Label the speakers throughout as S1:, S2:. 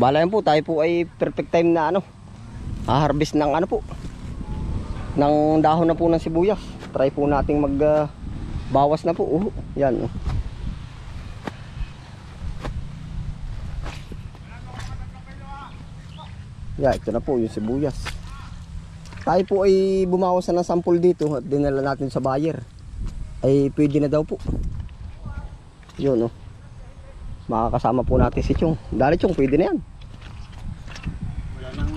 S1: Bala yan po, tayo po ay perfect time na ano. Ha-harvest ng ano po. Ng dahon na po ng sibuyas. Try po nating mag ah, bawas na po. Uh, yan. Oh. Yeah, ito na po yung sibuyas. Tayo po ay bumawas na ng sample dito at dinala natin sa buyer. Ay pwede na daw po. Yun oh. Makakasama po natin si Chong. Dali Chong, pwede na yan.
S2: Wala nang...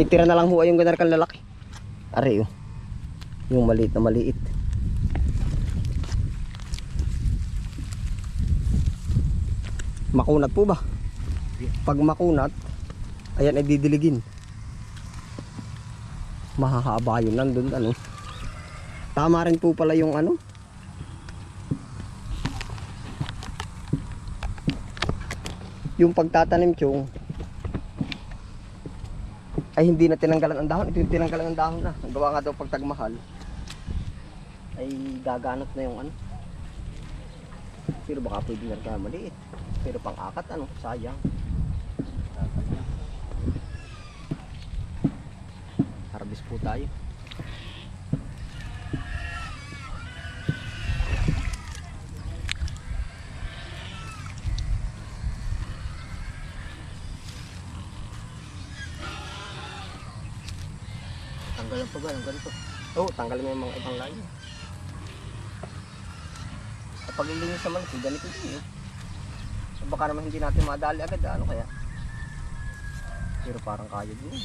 S1: Itira na lang ho yung ganar kang lalaki. Are oh. Yung maliit na maliit. Makunat po ba? Pag makunat, ayan ay didiligin. Mahahaba yun nandun ano. Tama rin po pala yung ano. Yung pagtatanim chong ay hindi na tinanggalan ang dahon. Ito yung tinanggalan ng dahon na. Ang gawa nga daw pag tagmahal ay gaganot na yung ano. Pero baka pwede na kaya maliit. Pero pang akat ano, sayang. Harvest po tayo. Tanggalan pa ba yung ganito? Oh, tanggalan mo yung mga ibang layo. Kapag ilinis naman ito, ganito din eh. Baka naman hindi natin madali agad, ano kaya? Pero parang kaya din eh.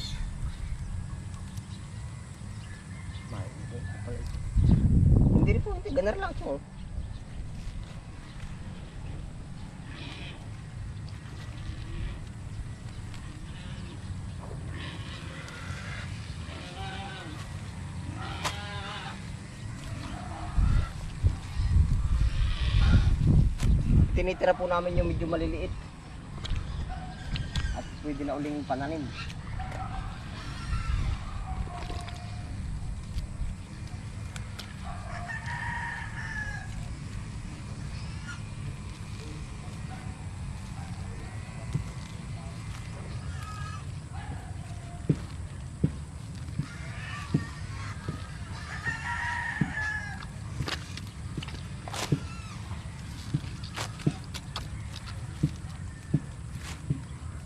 S1: Hindi rin po, hindi, ganar lang ito. Tinitira po namin yung medyo maliliit. At pwede na uling pananim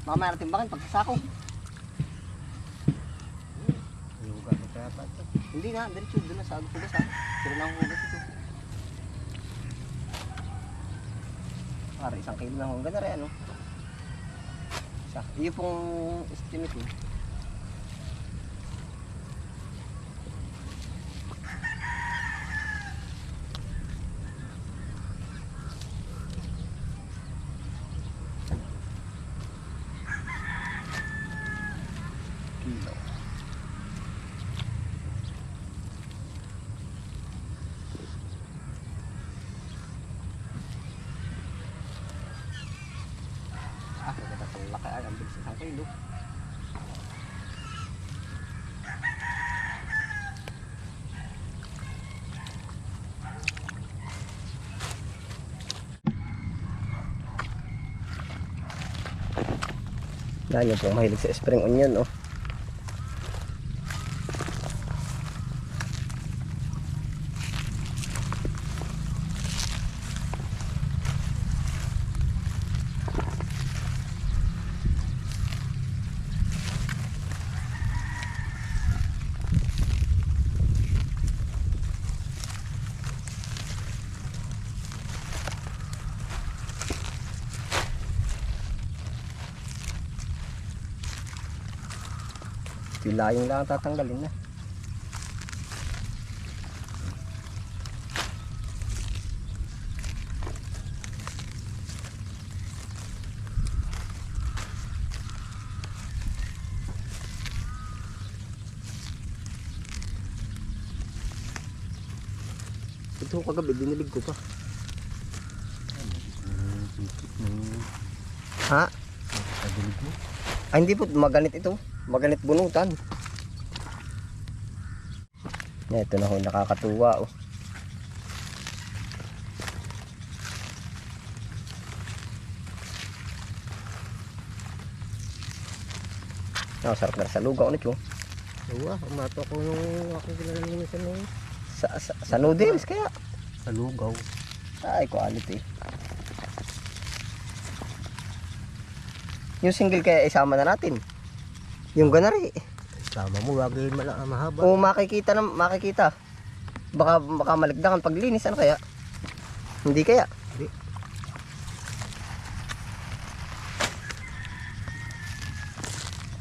S1: mamaya natin bakin pagsasako
S2: Luga na kaya ito.
S1: hindi na diretso doon na sa agos ha pero na hugas ito. Para isang kilo na hanggang na rin ano? Isa. Iyo pong estimate eh. kilo Ah, pang laki ay ang bilis ng kilo. Yan yung pong mahilig sa spring onion, oh. Pilayong lang ang tatanggalin na. Ito kagabi, dinilig ko pa. Ha?
S2: Pagdilig mo.
S1: Ay, hindi po, maganit ito. Maganit bunutan. Ito na ho, nakakatuwa oh. Ah, sarap na sa lugaw nito.
S2: Oo, umato ko nung aking kinalimisan nung
S1: Sa, sa, sa noodles kaya.
S2: sa lugaw.
S1: Ay, quality. Yung single kaya isama na natin. Yung ganari.
S2: Sama mo, wag yun mala ah, mahaba.
S1: O makikita na makikita. Baka baka maligdakan paglinis ano kaya? Hindi kaya.
S2: Hindi.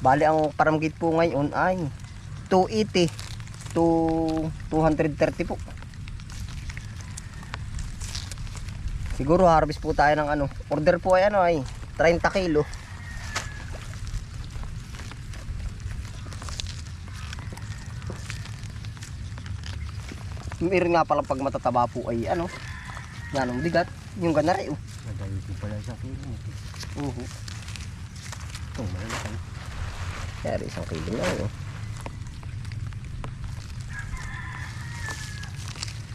S1: Bali ang paramgit po ngayon ay 280 to 230 po. Siguro harvest po tayo ng ano. Order po ay ano ay 30 kilo. Meron nga pala pag matataba po ay ano. Yan ang bigat. Yung ganari oh.
S2: Madali ko pala sa kilo.
S1: Uhu.
S2: Ito, malalaki.
S1: Kaya rin isang kilo na oh.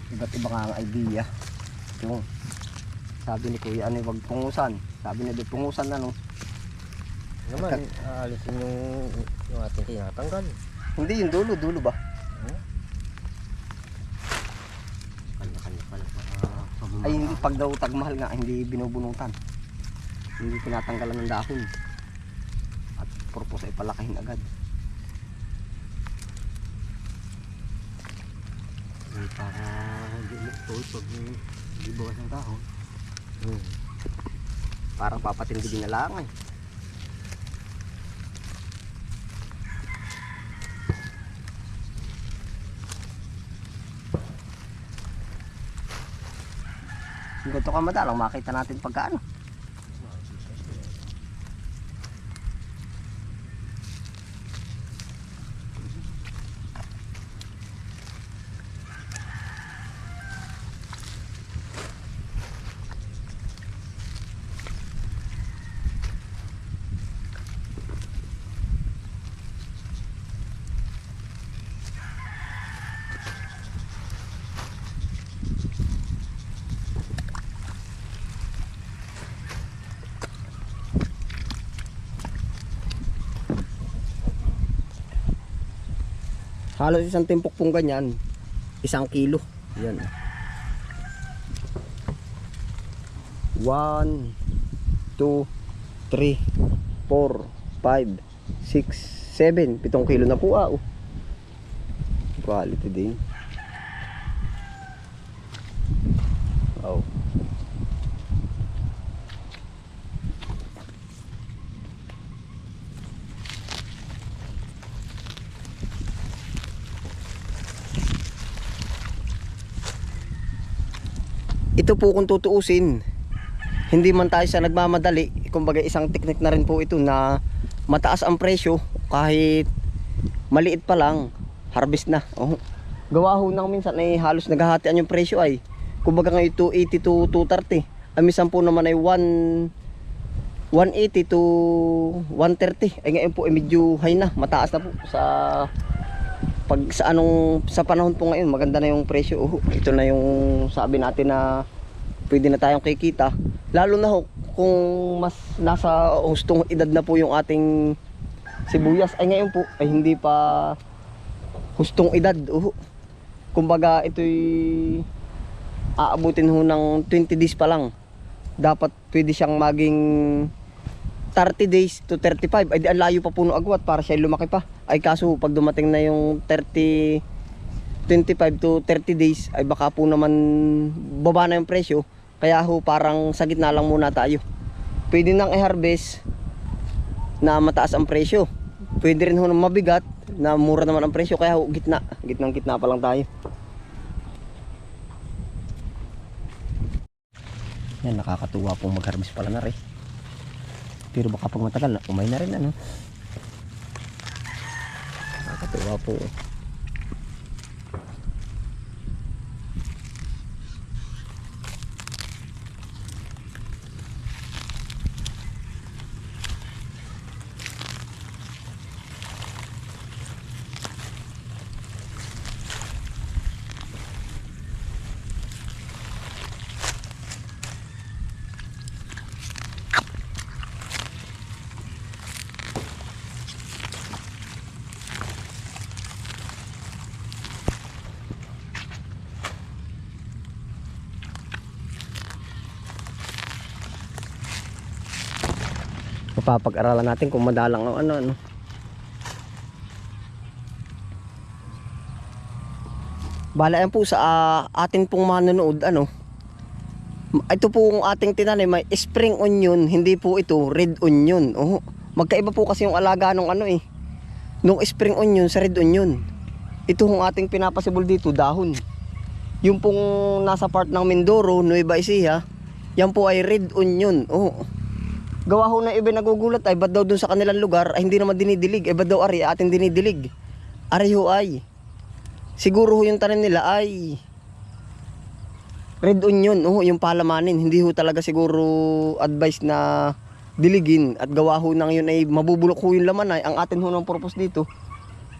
S1: Iba't iba nga ang idea. Yung sabi ni Kuya ano wag pungusan. Sabi niya di pungusan na no.
S2: Naman, aalisin yung, yung ating tinatanggal.
S1: Hindi yung dulo, dulo ba?
S2: Kanya-kanya pala. Ah,
S1: Ay hindi pag daw tagmahal nga hindi binubunutan. Hindi tinatanggalan ng dahon. At purpose ay palakihin agad.
S2: Eh, para hindi lutoy pag hindi bukas ng dahon.
S1: Hmm. Parang papatindi din na lang eh. Kung ganito ka madalang, makita natin pagka Halos isang timpok pong ganyan, isang kilo. Yan. One, two, three, four, five, six, seven. Pitong kilo na po ah. oh. Quality din. Oh. Ito po kung tutuusin, hindi man tayo sa nagmamadali, kumbaga isang teknik na rin po ito na mataas ang presyo kahit maliit pa lang, harvest na. Oh. Gawa ho nang minsan ay halos naghahatian yung presyo ay. Kumbaga ngayon 280 to 230. Ang minsan po naman ay 1 180 to 130. Ay ngayon po ay medyo high na, mataas na po sa pag sa anong sa panahon po ngayon maganda na yung presyo. Oh, ito na yung sabi natin na pwede na tayong kikita. Lalo na ho, kung mas nasa hustong edad na po yung ating sibuyas ay ngayon po ay hindi pa hustong edad. Oh. Kumbaga ito'y aabutin ho ng 20 days pa lang. Dapat pwede siyang maging 30 days to 35 ay di ang layo pa puno agwat para siya lumaki pa. Ay kaso pag dumating na yung 30 25 to 30 days ay baka po naman baba na yung presyo. Kaya ho parang sa gitna lang muna tayo. Pwede nang i-harvest na mataas ang presyo. Pwede rin ho na mabigat na mura naman ang presyo. Kaya ho gitna. Gitnang gitna pa lang tayo. Yan nakakatuwa pong mag-harvest pala na rin pero baka pag matagal umay na rin ano. Nakakatuwa po. Papag-aralan natin kung madalang o ano ano. Bala yan po sa ah, ating pong manonood ano. Ito po ang ating tinanim may spring onion, hindi po ito red onion. Oh, magkaiba po kasi yung alaga ng ano eh. Nung spring onion sa red onion. Ito ang ating pinapasibol dito, dahon. Yung pong nasa part ng Mindoro, Nueva Ecija, yan po ay red onion. Oh. Gawa ho na iba nagugulat ay ba't daw dun sa kanilang lugar ay hindi naman dinidilig. Eh ba't daw ari ating dinidilig. Ari ho ay. Siguro ho yung tanim nila ay red onion. Oh, yung palamanin. Hindi ho talaga siguro advice na diligin at gawa ho nang yun ay mabubulok ho yung laman ay ang atin ho ng purpose dito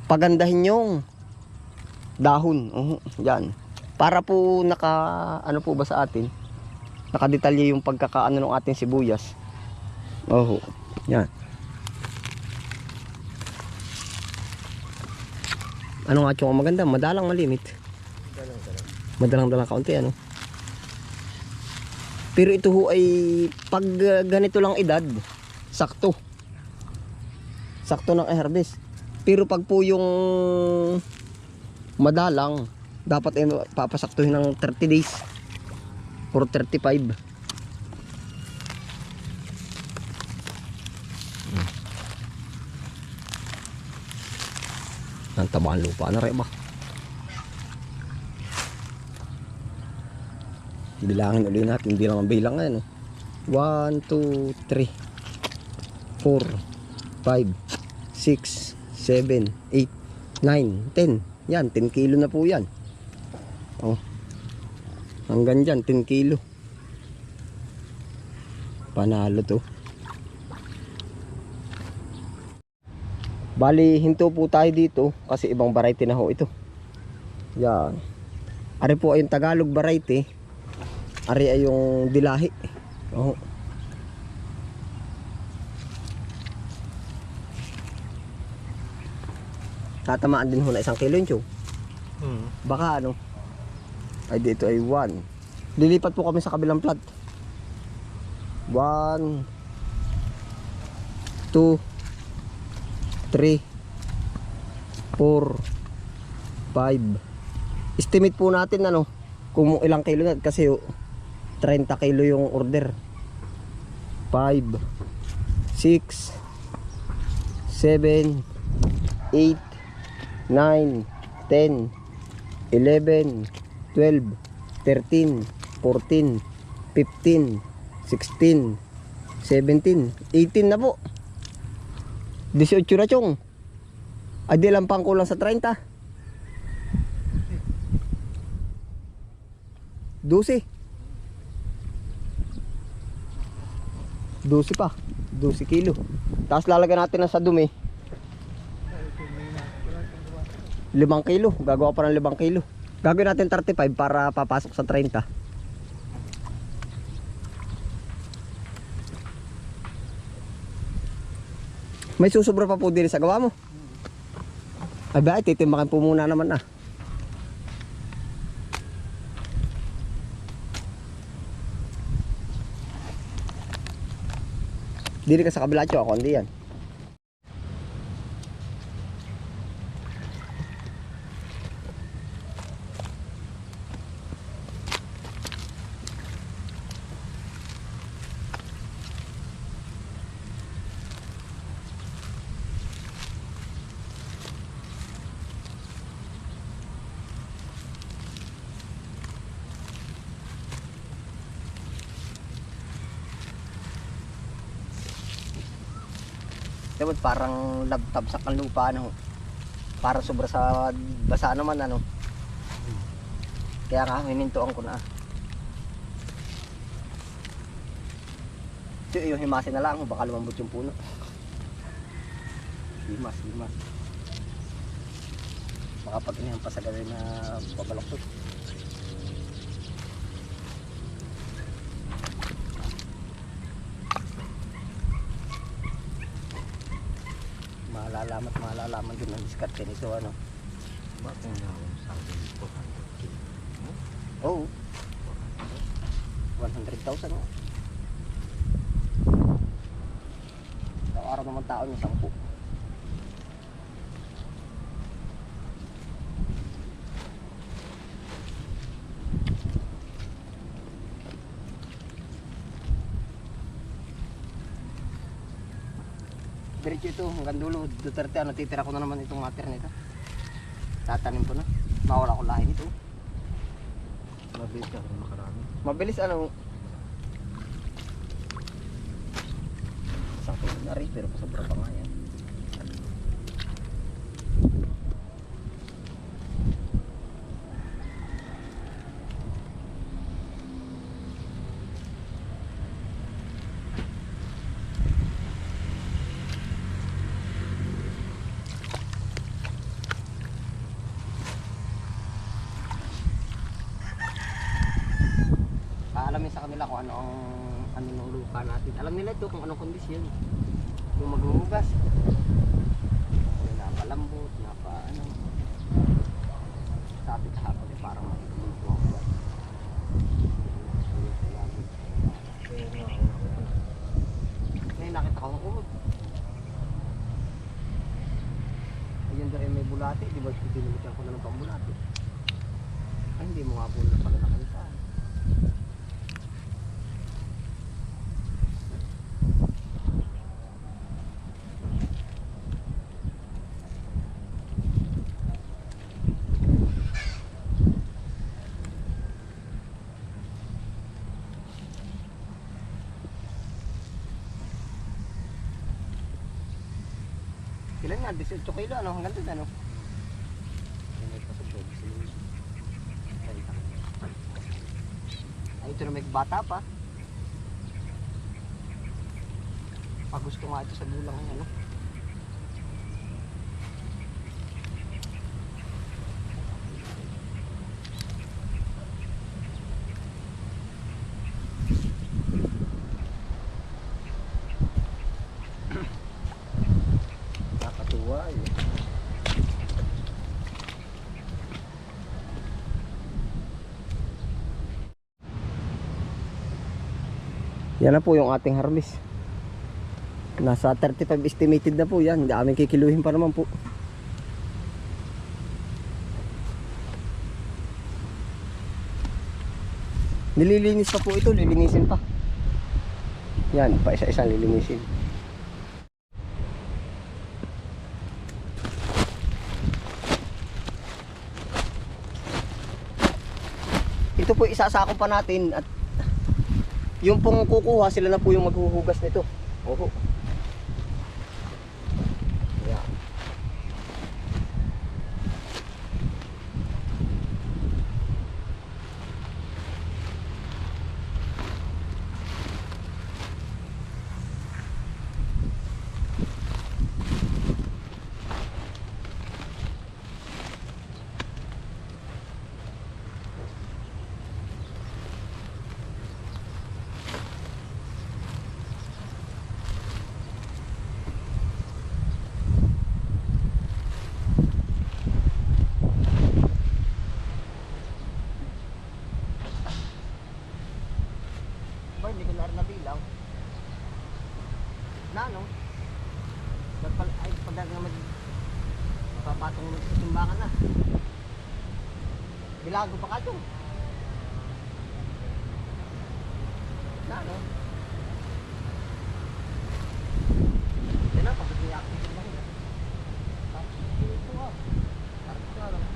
S1: pagandahin yung dahon oh, yan para po naka ano po ba sa atin nakadetalye yung pagkakaano ng ating sibuyas oh yan ano nga tsong maganda madalang malimit madalang dalang kaunti ano pero ito ho ay pag uh, ganito lang edad, sakto. Sakto ng harvest. Pero pag po yung madalang, dapat ay papasaktuhin ng 30 days or 35. Ang tabaan lupa na rin ba? Bilangin ulit natin, bilang ang bilang ngayon. 1, 2, 3, 4, 5, 6, 7, 8, 9, 10. Yan, 10 kilo na po yan. Oh. Hanggang dyan, 10 kilo. Panalo to. Bali, hinto po tayo dito kasi ibang variety na ho ito. Yan. Ari po ay yung Tagalog variety. Ari ay yung dilahi. Oh. Tatamaan din ho na isang kilo yun, Chow.
S2: Hmm.
S1: Baka ano? Ay dito ay 1. Lilipat po kami sa kabilang plat. 1 2 3 4 5 Estimate po natin ano kung ilang kilo na kasi oh, 30 kilo yung order. 5 6 7 8 9 10 11 12 13 14 15 16 17 18 na po 18 na chong. Ay di lang pang kulang sa 30 12 12 pa. 12 kilo. Tapos lalagyan natin na sa dumi. 5 kilo. Gagawa pa ng 5 kilo. Gagawin natin 35 para papasok sa 30 may susubra pa po din sa gawa mo. Ay ba titimbakan po muna naman ah. Dili ka sa kabila cho. Ako hindi yan. Dapat parang labtab sa kanlupa ano. Para sobra sa basa naman ano. Kaya nga hinintuan ko na. Ito yung himasin na lang baka lumambot yung puno. Himas, himas. Baka pag inihan pa sa galing na babaloktot. Malalaman at malalaman din ang diskarte nito ano.
S2: Bakit nga ako sa akin 200 kilo?
S1: Oh. 100,000 oh. tao niya, sampu. Diretso ito, hanggang dulo. Duterte, ano, titira ko na naman itong mater nito. Tatanim ko na. Mawala ko lahi nito.
S2: Mabilis ka kung makarami.
S1: Mabilis ano. Sakto na rin, pero sobra pa nga yan. Paalamin sa kanila kung ano ang ano lupa natin. Alam nila ito kung anong kondisyon. Yung maghuhugas. Napalambot, napa ano. Sabi kahapon eh, parang makikita ako. Ngayon nakita ko ng kumot. Ayun daw may bulate. Di ba dinumutan ko na ng pambulate? Ay, hindi mo nga po na pala nakalitaan. Ilan nga? 18 kilo ano? Hanggang doon ano? Ay, ito na may bata pa. Pag gusto nga ito sa gulang ano.
S2: Nakatuwa eh.
S1: Yan na po yung ating harvest. Nasa 35 estimated na po yan. Hindi aming kikiluhin pa naman po. Nililinis pa po ito, lilinisin pa. Yan, pa isa-isa lilinisin. Ito po isasako pa natin at yung pong kukuha sila na po yung maghuhugas nito. Oho. Ba, hindi ko na nabilang. Na, no? Nagpal, ay, pag naman, mapapatong mo sa simbakan na. Bilago pa ka dyan. Na, no? Yan na, pag i-active mo na. Tapos, ito nga. Parang ito nga lang.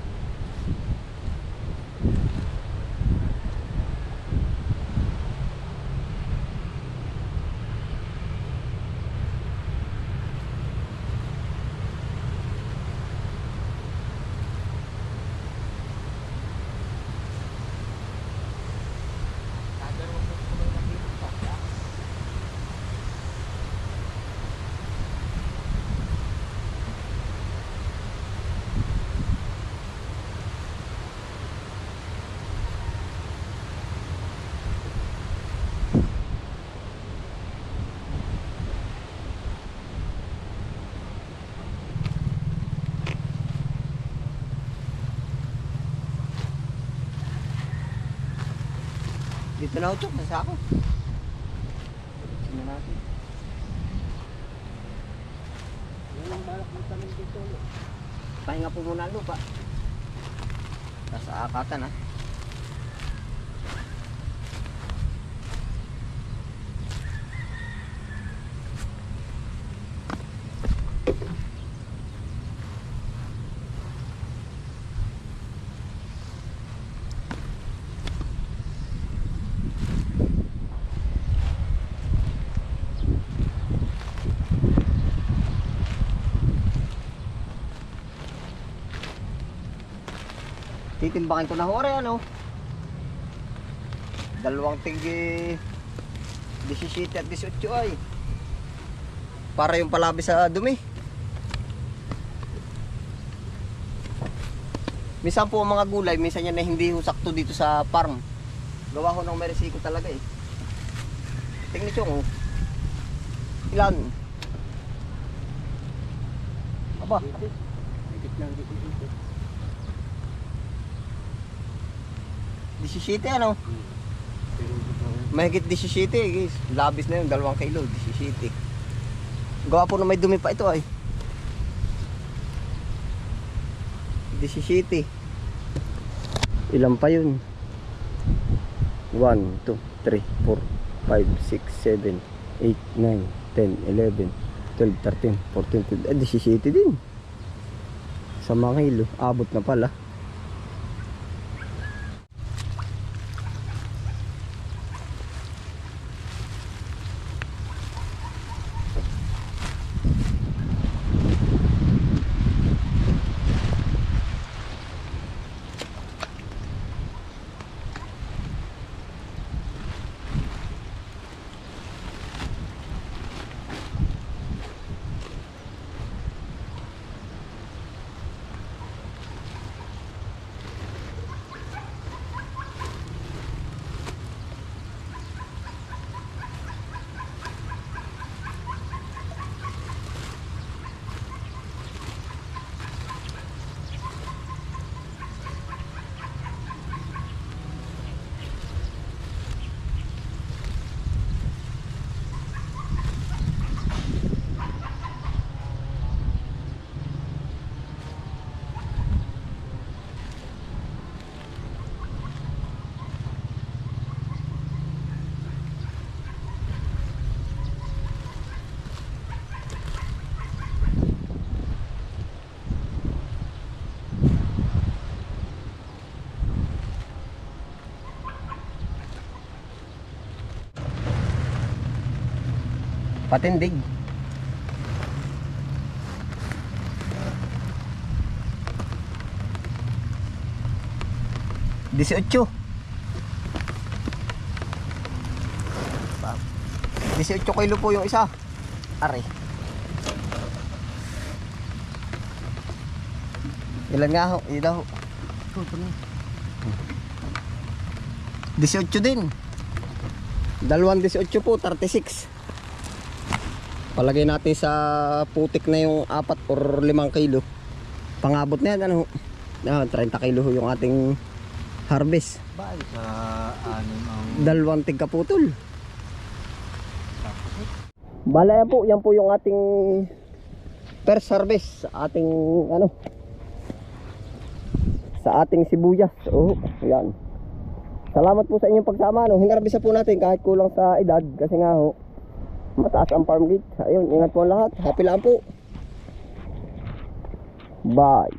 S1: Dadalawang po ko na dito pa. Dito na sa ako. Tingnan natin. Pahinga po muna ang lupa. Nasa akatan ha. Titimbakin ko na hore ano. Dalawang tinggi 17 at 18 ay. Para yung palabi sa dumi. Minsan po ang mga gulay, minsan yan na hindi sakto dito sa farm. Gawa ho ng meresiko talaga eh. Tingnan nyo oh. Ilan? Aba,
S2: Higit lang dito dito.
S1: 17 ano? Mahigit 17 eh, guys. Labis na yun, dalawang kilo, 17. Gawa po na may dumi pa ito ay. 17. Ilan pa yun? 1, 2, 3, 4, 5, 6, 7, 8, 9, 10, 11, 12, 13, 14, 15, eh 17 din. Sa mga kilo, abot na pala. Patindig. Disetso. Disetso kilo po yung isa. Are. Ilan nga ho? Ilan ho? 18 din. Dalawang 18 po, 36. Palagay natin sa putik na yung 4 or 5 kilo. Pangabot na yan, ano? Ah, 30 kilo ho yung ating harvest.
S2: Bakit sa anim ang
S1: Dalawang tigkaputol. Bala yan po, yan po yung ating first harvest sa ating ano sa ating sibuyas. Oh, yan. Salamat po sa inyong pagsama. No? Hinarbisa po natin kahit kulang sa edad kasi nga ho, mataas ang farm gate. Ayun, ingat po lahat. Happy lang po. Bye.